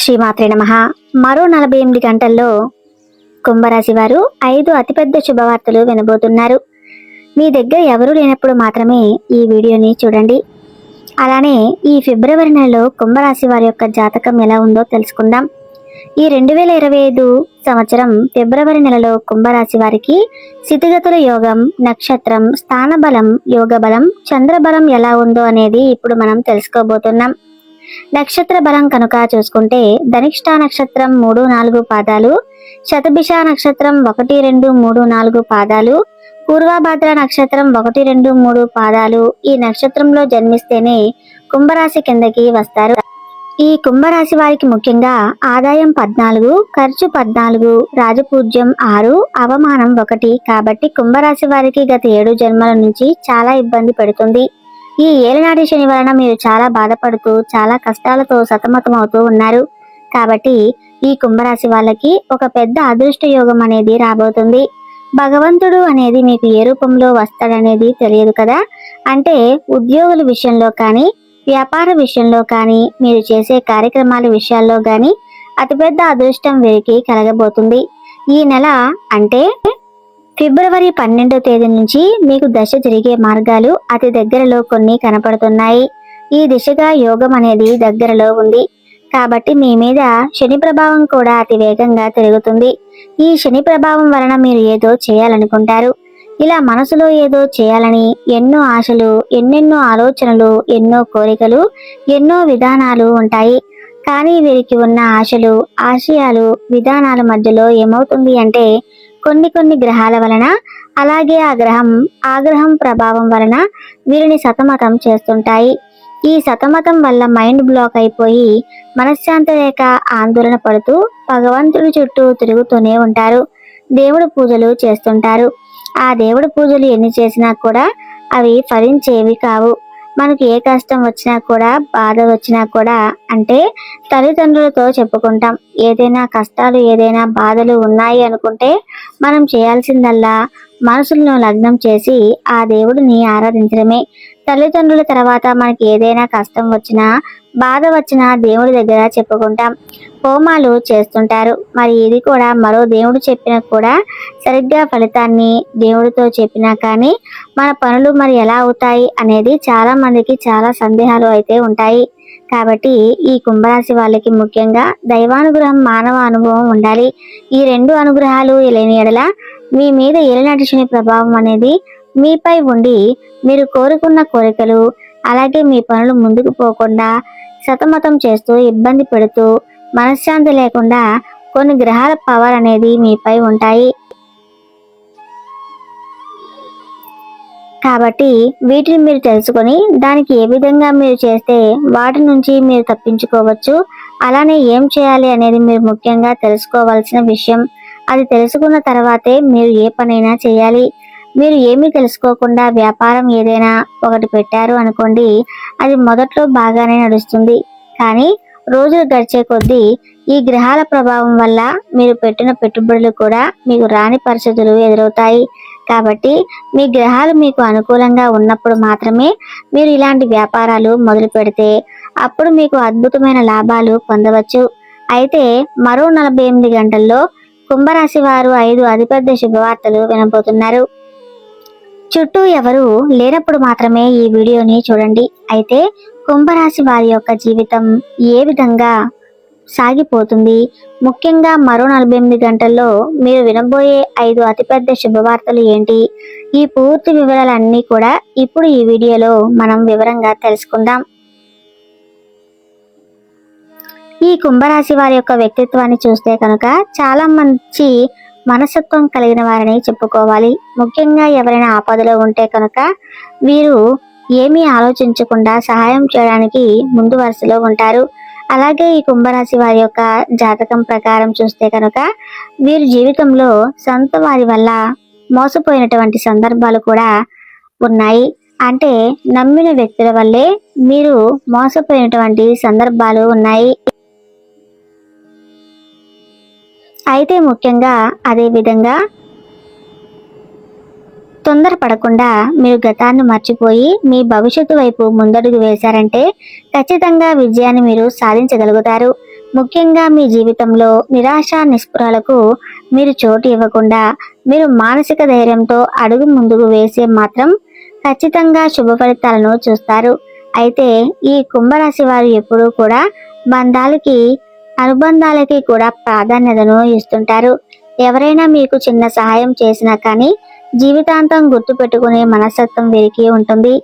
శ్రీమాత్రే నమ. మరో నలభై ఎనిమిది గంటల్లో కుంభరాశి వారు ఐదు అతిపెద్ద శుభవార్తలు వినబోతున్నారు. మీ దగ్గర ఎవరూ లేనప్పుడు మాత్రమే ఈ వీడియోని చూడండి. అలానే ఈ ఫిబ్రవరి నెలలో కుంభరాశి వారి యొక్క జాతకం ఎలా ఉందో తెలుసుకుందాం. ఈ రెండు వేల ఇరవై ఐదు సంవత్సరం ఫిబ్రవరి నెలలో కుంభరాశి వారికి స్థితిగతుల యోగం నక్షత్రం స్థానబలం యోగ బలం చంద్రబలం ఎలా ఉందో అనేది ఇప్పుడు మనం తెలుసుకోబోతున్నాం. నక్షత్ర బలం కనుక చూసుకుంటే ధనిష్ట నక్షత్రం మూడు నాలుగు పాదాలు శతభిష నక్షత్రం ఒకటి రెండు మూడు నాలుగు పాదాలు పూర్వభద్ర నక్షత్రం ఒకటి రెండు మూడు పాదాలు ఈ నక్షత్రంలో జన్మిస్తేనే కుంభరాశి కిందకి వస్తారు. ఈ కుంభరాశి వారికి ముఖ్యంగా ఆదాయం పద్నాలుగు ఖర్చు పద్నాలుగు రాజపూజ్యం ఆరు అవమానం ఒకటి. కాబట్టి కుంభరాశి వారికి గత ఏడు జన్మల నుంచి చాలా ఇబ్బంది పెడుతుంది. ఈ ఏలనాటి శని వలన మీరు చాలా బాధపడుతూ చాలా కష్టాలతో సతమతమవుతూ ఉన్నారు. కాబట్టి ఈ కుంభరాశి వాళ్ళకి ఒక పెద్ద అదృష్ట యోగం అనేది రాబోతుంది. భగవంతుడు అనేది మీకు ఏ రూపంలో వస్తాడనేది తెలియదు కదా? అంటే ఉద్యోగుల విషయంలో కానీ వ్యాపార విషయంలో కానీ మీరు చేసే కార్యక్రమాల విషయాల్లో కానీ అతిపెద్ద అదృష్టం వీరికి కలగబోతుంది. ఈ నెల అంటే ఫిబ్రవరి పన్నెండో తేదీ నుంచి మీకు దశ జరిగే మార్గాలు అతి దగ్గరలో కొన్ని కనపడుతున్నాయి. ఈ దిశగా యోగం అనేది దగ్గరలో ఉంది. కాబట్టి మీ మీద శని ప్రభావం కూడా అతి వేగంగా తిరుగుతుంది. ఈ శని ప్రభావం వలన మీరు ఏదో చేయాలనుకుంటారు. ఇలా మనసులో ఏదో చేయాలని ఎన్నో ఆశలు ఎన్నెన్నో ఆలోచనలు ఎన్నో కోరికలు ఎన్నో విధానాలు ఉంటాయి. కానీ వీరికి ఉన్న ఆశలు ఆశయాలు విధానాల మధ్యలో ఏమవుతుంది అంటే కొన్ని కొన్ని గ్రహాల వలన అలాగే ఆ గ్రహం ఆ గ్రహం ప్రభావం వలన వీరిని సతమతం చేస్తుంటాయి. ఈ సతమతం వల్ల మైండ్ బ్లాక్ అయిపోయి మనశ్శాంతి లేక ఆందోళన పడుతూ భగవంతుడి చుట్టూ తిరుగుతూనే ఉంటారు. దేవుడు పూజలు చేస్తుంటారు. ఆ దేవుడి పూజలు ఎన్ని చేసినా కూడా అవి ఫలించేవి కావు. మనకి ఏ కష్టం వచ్చినా కూడా బాధ వచ్చినా కూడా అంటే తల్లిదండ్రులతో చెప్పుకుంటాం. ఏదైనా కష్టాలు ఏదైనా బాధలు ఉన్నాయి అనుకుంటే మనం చేయాల్సిందల్లా మనసులను లగ్నం చేసి ఆ దేవుడిని ఆరాధించడమే. తల్లిదండ్రుల తర్వాత మనకి ఏదైనా కష్టం వచ్చినా బాధ వచ్చినా దేవుడి దగ్గర చెప్పుకుంటాం. హోమాలు చేస్తుంటారు. మరి ఇది కూడా మరో దేవుడు చెప్పినా కూడా సరిగ్గా ఫలితాన్ని దేవుడితో చెప్పినా కానీ మన పనులు మరి ఎలా అవుతాయి అనేది చాలా మందికి చాలా సందేహాలు అయితే ఉంటాయి. కాబట్టి ఈ కుంభరాశి వాళ్ళకి ముఖ్యంగా దైవానుగ్రహం మానవ అనుభవం ఉండాలి. ఈ రెండు అనుగ్రహాలు లేని ఎడల మీ మీద ఏలినాటి శని ప్రభావం అనేది మీపై ఉండి మీరు కోరుకున్న కోరికలు అలాగే మీ పనులు ముందుకు పోకుండా సతమతం చేస్తూ ఇబ్బంది పెడుతూ మనశ్శాంతి లేకుండా కొన్ని గ్రహాల పవర్ అనేది మీపై ఉంటాయి. కాబట్టి వీటిని మీరు తెలుసుకొని దానికి ఏ విధంగా మీరు చేస్తే వాటి నుంచి మీరు తప్పించుకోవచ్చు అలానే ఏం చేయాలి అనేది మీరు ముఖ్యంగా తెలుసుకోవాల్సిన విషయం. అది తెలుసుకున్న తర్వాతే మీరు ఏ పనైనా చేయాలి. మీరు ఏమీ తెలుసుకోకుండా వ్యాపారం ఏదైనా ఒకటి పెట్టారు అనుకోండి అది మొదట్లో బాగానే నడుస్తుంది. కానీ రోజులు గడిచే కొద్దీ ఈ గ్రహాల ప్రభావం వల్ల మీరు పెట్టిన పెట్టుబడులు కూడా మీకు రాని పరిస్థితులు ఎదురవుతాయి. కాబట్టి మీ గ్రహాలు మీకు అనుకూలంగా ఉన్నప్పుడు మాత్రమే మీరు ఇలాంటి వ్యాపారాలు మొదలు పెడితే అప్పుడు మీకు అద్భుతమైన లాభాలు పొందవచ్చు. అయితే మరో నలభై ఎనిమిది గంటల్లో కుంభరాశి వారు ఐదు అతిపెద్ద శుభవార్తలు వినబోతున్నారు. చుట్టూ ఎవరు లేనప్పుడు మాత్రమే ఈ వీడియోని చూడండి. అయితే కుంభరాశి వారి యొక్క జీవితం ఏ విధంగా సాగిపోతుంది? ముఖ్యంగా మరో నలభై ఎనిమిది గంటల్లో మీరు వినబోయే ఐదు అతిపెద్ద శుభవార్తలు ఏంటి? ఈ పూర్తి వివరాలన్నీ కూడా ఇప్పుడు ఈ వీడియోలో మనం వివరంగా తెలుసుకుందాం. ఈ కుంభరాశి వారి యొక్క వ్యక్తిత్వాన్ని చూస్తే కనుక చాలా మంచి మనసత్వం కలిగిన వారని చెప్పుకోవాలి. ముఖ్యంగా ఎవరైనా ఆపదలో ఉంటే కనుక వీరు ఏమీ ఆలోచించకుండా సహాయం చేయడానికి ముందు వరుసలో ఉంటారు. అలాగే ఈ కుంభరాశి వారి యొక్క జాతకం ప్రకారం చూస్తే కనుక వీరి జీవితంలో సొంత వారి వల్ల మోసపోయినటువంటి సందర్భాలు కూడా ఉన్నాయి. అంటే నమ్మిన వ్యక్తుల వల్లే మీరు మోసపోయినటువంటి సందర్భాలు ఉన్నాయి. అయితే ముఖ్యంగా అదే విధంగా తొందరపడకుండా మీరు గతాన్ని మర్చిపోయి మీ భవిష్యత్తు వైపు ముందడుగు వేశారంటే ఖచ్చితంగా విజయాన్ని మీరు సాధించగలుగుతారు. ముఖ్యంగా మీ జీవితంలో నిరాశ నిస్పృహలకు మీరు చోటు ఇవ్వకుండా మీరు మానసిక ధైర్యంతో అడుగు ముందుకు వేసే మాత్రం ఖచ్చితంగా శుభ ఫలితాలను చూస్తారు. అయితే ఈ కుంభరాశి వారు ఎప్పుడూ కూడా బంధాలకి అనుబంధాలకి కూడా ప్రాధాన్యతను ఇస్తుంటారు. ఎవరైనా మీకు చిన్న సహాయం చేసినా కానీ జీవితాంతం గుర్తు పెట్టుకునే మనస్తత్వం వీరికి ఉంటుంది.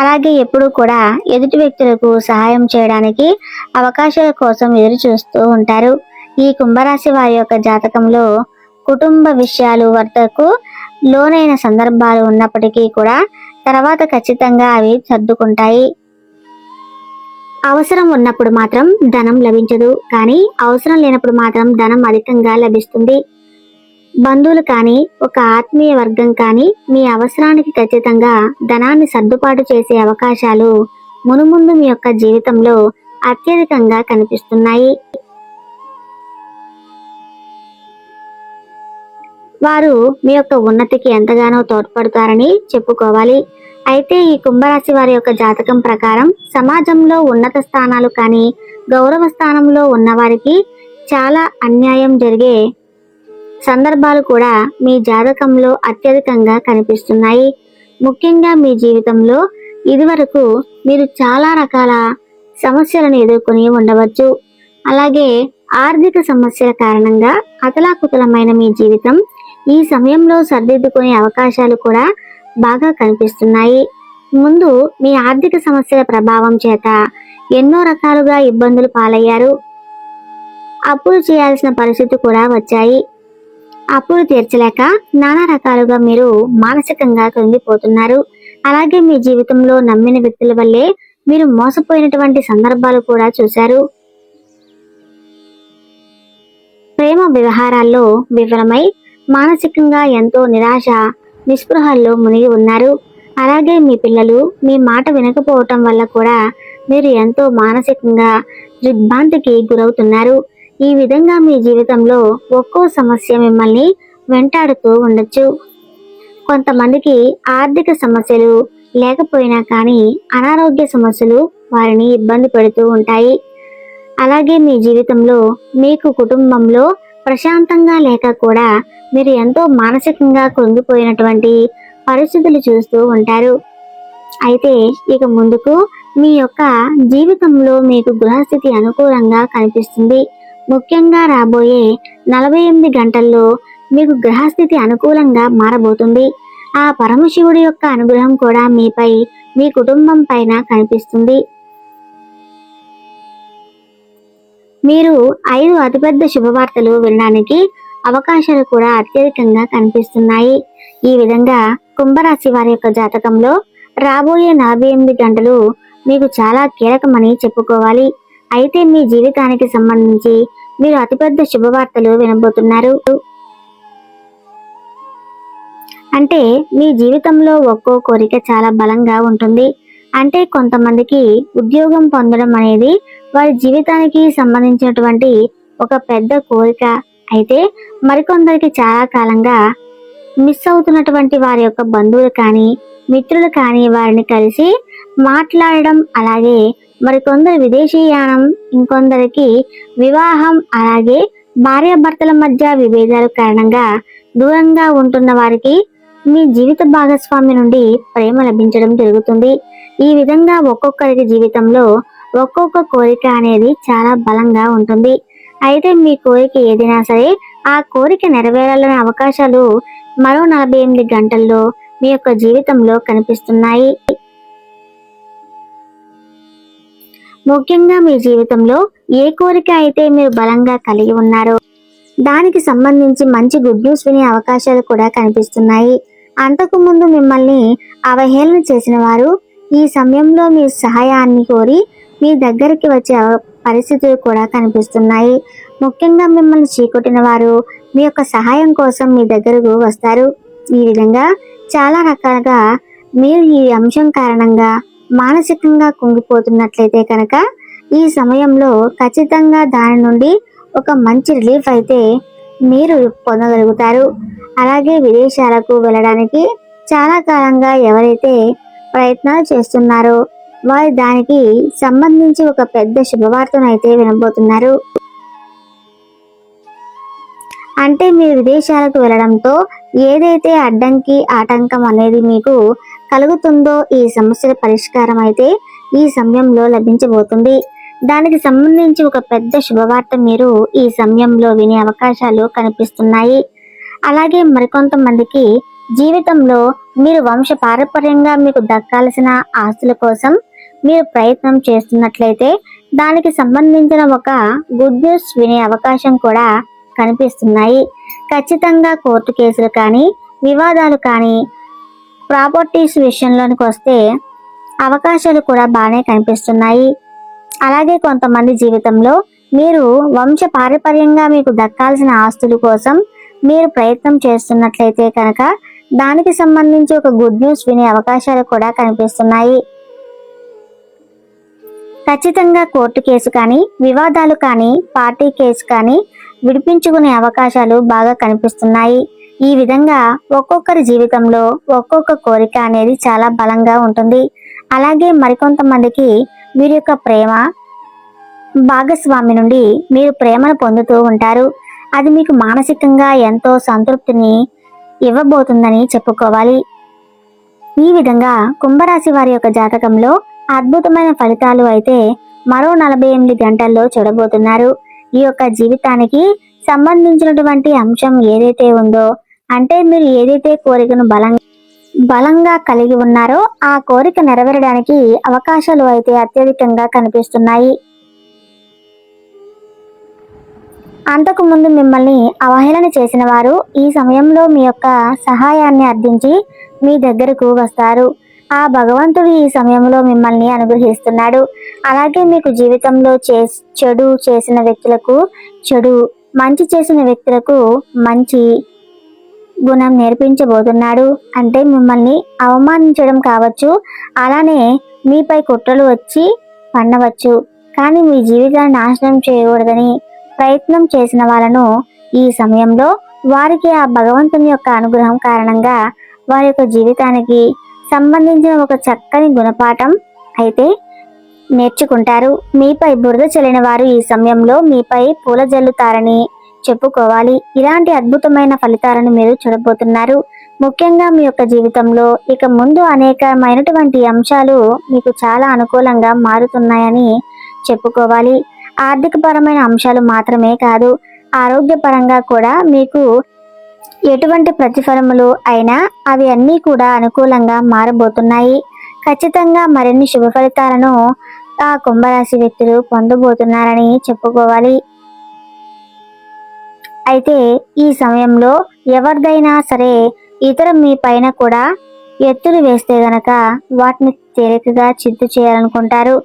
అలాగే ఎప్పుడు కూడా ఎదుటి వ్యక్తులకు సహాయం చేయడానికి అవకాశాల కోసం ఎదురు చూస్తూ ఉంటారు. ఈ కుంభరాశి వారి యొక్క జాతకంలో కుటుంబ విషయాలు వద్దకు లోనైన సందర్భాలు ఉన్నప్పటికీ కూడా తర్వాత ఖచ్చితంగా అవి సర్దుకుంటాయి. అవసరం ఉన్నప్పుడు మాత్రం ధనం లభించదు. కానీ అవసరం లేనప్పుడు మాత్రం ధనం అధికంగా లభిస్తుంది. బంధువులు కానీ ఒక ఆత్మీయ వర్గం కానీ మీ అవసరానికి ఖచ్చితంగా ధనాన్ని సర్దుబాటు చేసే అవకాశాలు మునుముందు మీ యొక్క జీవితంలో అత్యధికంగా కనిపిస్తున్నాయి. వారు మీ యొక్క ఉన్నతికి ఎంతగానో తోడ్పడతారని చెప్పుకోవాలి. అయితే ఈ కుంభరాశి వారి యొక్క జాతకం ప్రకారం సమాజంలో ఉన్నత స్థానాలు కానీ గౌరవ స్థానంలో ఉన్నవారికి చాలా అన్యాయం జరిగే సందర్భాలు కూడా మీ జాతకంలో అత్యధికంగా కనిపిస్తున్నాయి. ముఖ్యంగా మీ జీవితంలో ఇదివరకు మీరు చాలా రకాల సమస్యలను ఎదుర్కొని ఉండవచ్చు. అలాగే ఆర్థిక సమస్యల కారణంగా అతలాకుతలమైన మీ జీవితం ఈ సమయంలో సర్దిద్దుకునే అవకాశాలు కూడా బాగా కనిపిస్తున్నాయి. ముందు మీ ఆర్థిక సమస్యల ప్రభావం చేత ఎన్నో రకాలుగా ఇబ్బందులు పాలయ్యారు. అప్పులు చేయాల్సిన పరిస్థితి కూడా వచ్చాయి. అప్పులు తీర్చలేక నానా రకాలుగా మీరు మానసికంగా కృంగిపోతున్నారు. అలాగే మీ జీవితంలో నమ్మిన వ్యక్తుల వల్లే మీరు మోసపోయినటువంటి సందర్భాలు కూడా చూశారు. ప్రేమ వ్యవహారాల్లో విఫలమై మానసికంగా ఎంతో నిరాశ నిస్పృహల్లో మునిగి ఉన్నారు. అలాగే మీ పిల్లలు మీ మాట వినకపోవటం వల్ల కూడా మీరు ఎంతో మానసికంగా దిగ్భ్రాంతికి గురవుతున్నారు. ఈ విధంగా మీ జీవితంలో ఒక్కో సమస్య మిమ్మల్ని వెంటాడుతూ ఉండొచ్చు. కొంతమందికి ఆర్థిక సమస్యలు లేకపోయినా కానీ అనారోగ్య సమస్యలు వారిని ఇబ్బంది పెడుతూ ఉంటాయి. అలాగే మీ జీవితంలో మీకు కుటుంబంలో ప్రశాంతంగా లేక కూడా మీరు ఎంతో మానసికంగా కృంగిపోయినటువంటి పరిస్థితులు చూస్తూ ఉంటారు. అయితే ఇక ముందుకు మీ యొక్క జీవితంలో మీకు గృహస్థితి అనుకూలంగా కనిపిస్తుంది. ముఖ్యంగా రాబోయే నలభై ఎనిమిది గంటల్లో మీకు గ్రహస్థితి అనుకూలంగా మారబోతుంది. ఆ పరమశివుడి యొక్క అనుగ్రహం కూడా మీపై మీ కుటుంబం పైన కనిపిస్తుంది. మీరు ఐదు అతిపెద్ద శుభవార్తలు వినడానికి అవకాశాలు కూడా అత్యధికంగా కనిపిస్తున్నాయి. ఈ విధంగా కుంభరాశి వారి యొక్క జాతకంలో రాబోయే నలభై ఎనిమిది గంటలు మీకు చాలా కీలకమని చెప్పుకోవాలి. అయితే మీ జీవితానికి సంబంధించి మీరు అతిపెద్ద శుభవార్తలు వినబోతున్నారు. అంటే మీ జీవితంలో ఒక్కో కోరిక చాలా బలంగా ఉంటుంది. అంటే కొంతమందికి ఉద్యోగం పొందడం అనేది వారి జీవితానికి సంబంధించినటువంటి ఒక పెద్ద కోరిక. అయితే మరికొందరికి చాలా కాలంగా మిస్ అవుతున్నటువంటి వారి యొక్క బంధువులు కానీ మిత్రులు కానీ వారిని కలిసి మాట్లాడడం అలాగే మరికొందరు విదేశీయానం ఇంకొందరికి వివాహం అలాగే భార్యాభర్తల మధ్య విభేదాల కారణంగా దూరంగా ఉంటున్న వారికి మీ జీవిత భాగస్వామి నుండి ప్రేమ లభించడం జరుగుతుంది. ఈ విధంగా ఒక్కొక్కరికి జీవితంలో ఒక్కొక్క కోరిక అనేది చాలా బలంగా ఉంటుంది. అయితే మీ కోరిక ఏదైనా సరే ఆ కోరిక నెరవేరాలనే అవకాశాలు మరో నలభై ఎనిమిది గంటల్లో మీ యొక్క జీవితంలో కనిపిస్తున్నాయి. ముఖ్యంగా మీ జీవితంలో ఏ కోరిక అయితే మీరు బలంగా కలిగి ఉన్నారో దానికి సంబంధించి మంచి గుడ్ న్యూస్ వినే అవకాశాలు కూడా కనిపిస్తున్నాయి. అంతకు ముందు మిమ్మల్ని అవహేళన చేసిన వారు ఈ సమయంలో మీ సహాయాన్ని కోరి మీ దగ్గరికి వచ్చే పరిస్థితులు కూడా కనిపిస్తున్నాయి. ముఖ్యంగా మిమ్మల్ని చీకొట్టిన వారు మీ యొక్క సహాయం కోసం మీ దగ్గరకు వస్తారు. ఈ విధంగా చాలా రకాలుగా మీరు ఈ అంశం కారణంగా మానసికంగా కుంగిపోతున్నట్లయితే కనుక ఈ సమయంలో ఖచ్చితంగా దాని నుండి ఒక మంచి రిలీఫ్ అయితే మీరు పొందగలుగుతారు. అలాగే విదేశాలకు వెళ్ళడానికి చాలా కాలంగా ఎవరైతే ప్రయత్నాలు చేస్తున్నారు. వారు దానికి సంబంధించి ఒక పెద్ద శుభవార్తను అయితే వినబోతున్నారు. అంటే మీరు విదేశాలకు వెళ్ళడంతో ఏదైతే అడ్డంకి ఆటంకం అనేది మీకు కలుగుతుందో ఈ సమస్యల పరిష్కారం అయితే ఈ సమయంలో లభించబోతుంది. దానికి సంబంధించి ఒక పెద్ద శుభవార్త మీరు ఈ సమయంలో వినే అవకాశాలు కనిపిస్తున్నాయి. అలాగే మరికొంతమందికి జీవితంలో మీరు వంశ పారపర్యంగా మీకు దక్కాల్సిన ఆస్తుల కోసం మీరు ప్రయత్నం చేస్తున్నట్లయితే దానికి సంబంధించిన ఒక గుడ్ న్యూస్ వినే అవకాశం కూడా కనిపిస్తున్నాయి. ఖచ్చితంగా కోర్టు కేసులు కానీ వివాదాలు కానీ ప్రాపర్టీస్ విషయంలోనికి వస్తే అవకాశాలు కూడా బాగానే కనిపిస్తున్నాయి. అలాగే కొంతమంది జీవితంలో మీరు వంశ పారపర్యంగా మీకు దక్కాల్సిన ఆస్తుల కోసం మీరు ప్రయత్నం చేస్తున్నట్లయితే కనుక దానికి సంబంధించి ఒక గుడ్ న్యూస్ వినే అవకాశాలు కూడా కనిపిస్తున్నాయి. ఖచ్చితంగా కోర్టు కేసు కానీ వివాదాలు కానీ పార్టీ కేసు కానీ విడిపించుకునే అవకాశాలు బాగా కనిపిస్తున్నాయి. ఈ విధంగా ఒక్కొక్కరి జీవితంలో ఒక్కొక్క కోరిక అనేది చాలా బలంగా ఉంటుంది. అలాగే మరికొంతమందికి వీరి యొక్క ప్రేమ భాగస్వామి నుండి మీరు ప్రేమను పొందుతూ ఉంటారు. అది మీకు మానసికంగా ఎంతో సంతృప్తిని ఇవ్వబోతుందని చెప్పుకోవాలి. ఈ విధంగా కుంభరాశి వారి యొక్క జాతకంలో అద్భుతమైన ఫలితాలు అయితే మరో నలభై ఎనిమిది గంటల్లో చూడబోతున్నారు. ఈ యొక్క జీవితానికి సంబంధించినటువంటి అంశం ఏదైతే ఉందో అంటే మీరు ఏదైతే కోరికను బలంగా బలంగా కలిగి ఉన్నారో ఆ కోరిక నెరవేరడానికి అవకాశాలు అయితే అత్యధికంగా కనిపిస్తున్నాయి. అంతకుముందు మిమ్మల్ని అవహేళన చేసిన వారు ఈ సమయంలో మీ యొక్క సహాయాన్ని అర్థించి మీ దగ్గరకు వస్తారు. ఆ భగవంతుడు ఈ సమయంలో మిమ్మల్ని అనుగ్రహిస్తున్నాడు. అలాగే మీకు జీవితంలో చే చెడు చేసిన వ్యక్తులకు చెడు మంచి చేసిన వ్యక్తులకు మంచి గుణం నేర్పించబోతున్నాడు. అంటే మిమ్మల్ని అవమానించడం కావచ్చు అలానే మీపై కుట్రలు వచ్చి పండవచ్చు. కానీ మీ జీవితాన్ని నాశనం చేయకూడదని ప్రయత్నం చేసిన వాళ్ళను ఈ సమయంలో వారికి ఆ భగవంతుని యొక్క అనుగ్రహం కారణంగా వారి యొక్క జీవితానికి సంబంధించిన ఒక చక్కని గుణపాఠం అయితే నేర్చుకుంటారు. మీపై బురద చల్లిన వారు ఈ సమయంలో మీపై పూల జల్లుతారని చెప్పుకోవాలి. ఇలాంటి అద్భుతమైన ఫలితాలను మీరు చూడబోతున్నారు. ముఖ్యంగా మీ యొక్క జీవితంలో ఇక ముందు అనేకమైనటువంటి అంశాలు మీకు చాలా అనుకూలంగా మారుతున్నాయని చెప్పుకోవాలి. ఆర్థికపరమైన అంశాలు మాత్రమే కాదు ఆరోగ్యపరంగా కూడా మీకు ఎటువంటి ప్రతిఫలములు అయినా అవి అన్నీ కూడా అనుకూలంగా మారబోతున్నాయి. ఖచ్చితంగా మరిన్ని శుభ ఫలితాలను ఆ కుంభరాశి వ్యక్తులు పొందబోతున్నారని చెప్పుకోవాలి. అయితే ఈ సమయంలో ఎవరిదైనా సరే ఇతర మీ పైన కూడా ఎత్తులు వేస్తే గనక వాటిని తేలికగా చిత్తు చేయాలనుకుంటారు.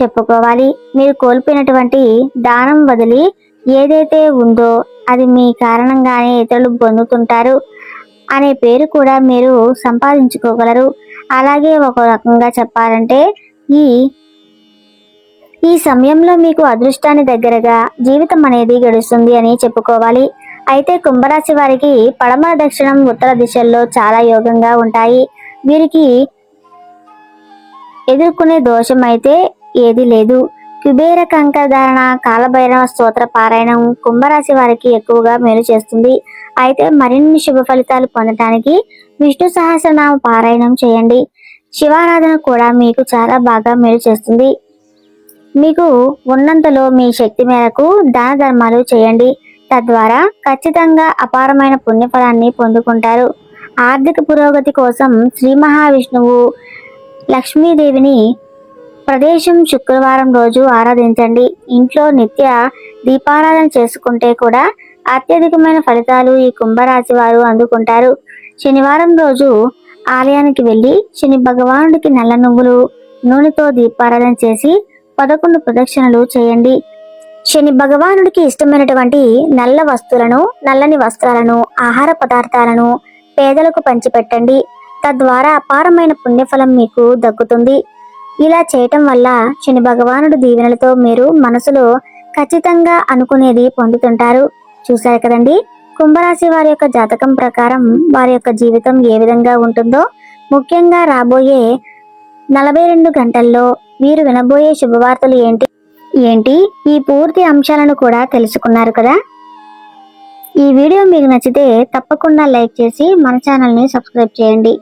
చెప్పుకోవాలి. మీరు కోల్పోయినటువంటి దానం వదిలి ఏదైతే ఉందో అది మీ కారణంగానే ఇతరులు పొందుతుంటారు అనే పేరు కూడా మీరు సంపాదించుకోగలరు. అలాగే ఒక రకంగా చెప్పాలంటే ఈ ఈ సమయంలో మీకు అదృష్టాన్ని దగ్గరగా జీవితం అనేది గడుస్తుంది అని చెప్పుకోవాలి. అయితే కుంభరాశి వారికి పడమర దక్షిణం ఉత్తర దిశల్లో చాలా యోగంగా ఉంటాయి. వీరికి ఎదుర్కొనే దోషం అయితే ఏది లేదు. కుబేర కంకధారణ కాలభైరవ స్తోత్ర పారాయణం కుంభరాశి వారికి ఎక్కువగా మేలు చేస్తుంది. అయితే మరిన్ని శుభ ఫలితాలు పొందడానికి విష్ణు సహస్రనామ పారాయణం చేయండి. శివారాధన కూడా మీకు చాలా బాగా మేలు చేస్తుంది. మీకు ఉన్నంతలో మీ శక్తి మేరకు దాన ధర్మాలు చేయండి. తద్వారా ఖచ్చితంగా అపారమైన పుణ్యఫలాన్ని పొందుకుంటారు. ఆర్థిక పురోగతి కోసం శ్రీ మహావిష్ణువు లక్ష్మీదేవిని ప్రదేశం శుక్రవారం రోజు ఆరాధించండి. ఇంట్లో నిత్య దీపారాధన చేసుకుంటే కూడా అత్యధికమైన ఫలితాలు ఈ కుంభరాశి వారు అందుకుంటారు. శనివారం రోజు ఆలయానికి వెళ్ళి శని భగవానుడికి నల్ల నువ్వులు నూనెతో దీపారాధన చేసి పదకొండు ప్రదక్షిణలు చేయండి. శని భగవానుడికి ఇష్టమైనటువంటి నల్ల వస్తువులను నల్లని వస్త్రాలను ఆహార పదార్థాలను పేదలకు పంచిపెట్టండి. తద్వారా అపారమైన పుణ్యఫలం మీకు దక్కుతుంది. ఇలా చేయటం వల్ల శని భగవానుడు దీవెనలతో మీరు మనసులో ఖచ్చితంగా అనుకునేది పొందుతుంటారు. చూశారు కదండి? కుంభరాశి వారి యొక్క జాతకం ప్రకారం వారి యొక్క జీవితం ఏ విధంగా ఉంటుందో ముఖ్యంగా రాబోయే నలభై రెండు గంటల్లో మీరు వినబోయే శుభవార్తలు ఏంటి? ఏంటి? ఈ పూర్తి అంశాలను కూడా తెలుసుకున్నారు కదా? ఈ వీడియో మీకు నచ్చితే తప్పకుండా లైక్ చేసి మన ఛానల్ని సబ్స్క్రైబ్ చేయండి.